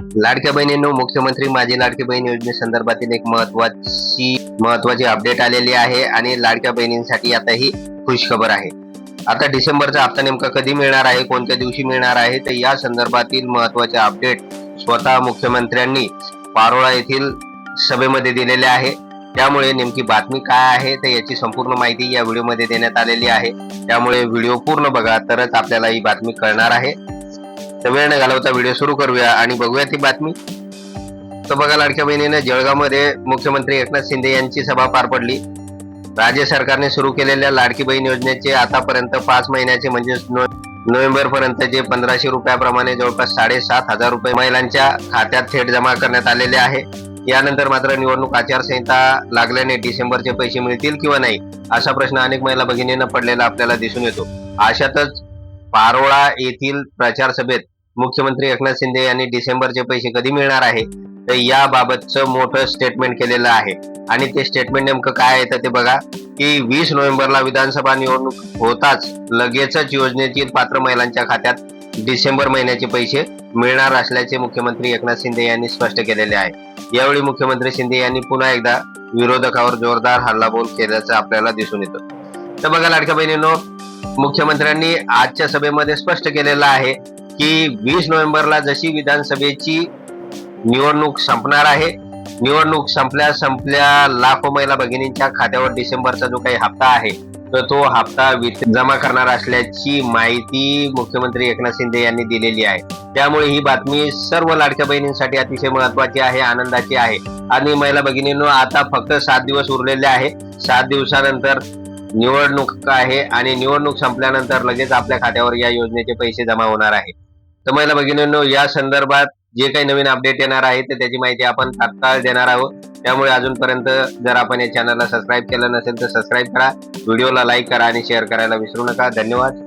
लाडक्या बहिणींनो मुख्यमंत्री माझी लाडकी बहीण योजनेसंदर्भातील एक महत्वाची महत्वाची अपडेट आलेली आहे आणि लाडक्या बहिणींसाठी आता ही खुशखबर आहे. आता डिसेंबरचा हप्ता नेमका कधी मिळणार आहे कोणत्या दिवशी मिळणार आहे तर या संदर्भातील महत्त्वाचे अपडेट स्वतः मुख्यमंत्र्यांनी पारोळा येथील सभेमध्ये दिलेले आहे. त्यामुळे नेमकी बातमी काय आहे तर याची संपूर्ण माहिती या व्हिडिओमध्ये देण्यात आलेली आहे. त्यामुळे व्हिडिओ पूर्ण बघा तरच आपल्याला ही बातमी कळणार आहे. वेळ न घालवता व्हिडिओ सुरू करूया आणि बघूया ती बातमी. तर बघा लाडक्या बहिणीने जळगावमध्ये मुख्यमंत्री एकनाथ शिंदे यांची सभा पार पडली. राज्य सरकारने सुरू केलेल्या लाडकी बहीण योजनेचे आतापर्यंत पाच महिन्याचे म्हणजे नोव्हेंबर पर्यंतचे पंधराशे रुपयाप्रमाणे जवळपास साडेसात हजार रुपये महिलांच्या खात्यात थेट जमा करण्यात आलेले आहे. यानंतर मात्र निवडणूक आचारसंहिता लागल्याने डिसेंबरचे पैसे मिळतील किंवा नाही असा प्रश्न अनेक महिला भगिनींना पडलेला आपल्याला दिसून येतो. अशातच पारोळा येथील प्रचार सभेत मुख्यमंत्री एकनाथ शिंदे यांनी डिसेंबरचे पैसे कधी मिळणार आहे? तर याबाबतचं मोठं स्टेटमेंट केलेलं आहे. आणि ते स्टेटमेंट नेमकं काय येतं ते बघा. की वीस नोव्हेंबरला विधानसभा निवडणूक होताच लगेचच योजनेतील पात्र महिलांच्या खात्यात डिसेंबर महिन्याचे पैसे मिळणार असल्याचे मुख्यमंत्री एकनाथ शिंदे यांनी स्पष्ट केलेले आहे. यावेळी मुख्यमंत्री शिंदे यांनी पुन्हा एकदा विरोधकावर जोरदार हल्लाबोल केल्याचं आपल्याला दिसून येतं. तर बघा लाडक्या बहिणींनो मुख्यमंत्र्यांनी आजच्या सभेमध्ये स्पष्ट केलेलं आहे की वीस नोव्हेंबरला जशी विधानसभेची निवडणूक संपणार आहे निवडणूक संपल्या संपल्या लाखो महिला भगिनींच्या खात्यावर डिसेंबरचा जो काही हप्ता आहे तर तो हप्ता जमा करणार असल्याची माहिती मुख्यमंत्री एकनाथ शिंदे यांनी दिलेली आहे. त्यामुळे ही बातमी सर्व लाडक्या बहिणींसाठी अतिशय महत्वाची आहे आनंदाची आहे. आणि महिला भगिनींनो आता फक्त सात दिवस उरलेले आहे. सात दिवसानंतर निवडणूक आहे आणि निवडणूक संपल्यानंतर लगेच आपल्या खात्यावर या योजनेचे पैसे जमा होणार आहे. तर महिला भगिनींनो या संदर्भात जे काही नवीन अपडेट येणार आहे तर त्याची माहिती आपण तात्काळ देणार आहोत. त्यामुळे अजूनपर्यंत जर आपण या चॅनलला सबस्क्राईब केलं नसेल तर सबस्क्राईब करा. व्हिडिओला लाईक करा आणि शेअर करायला विसरू नका. धन्यवाद.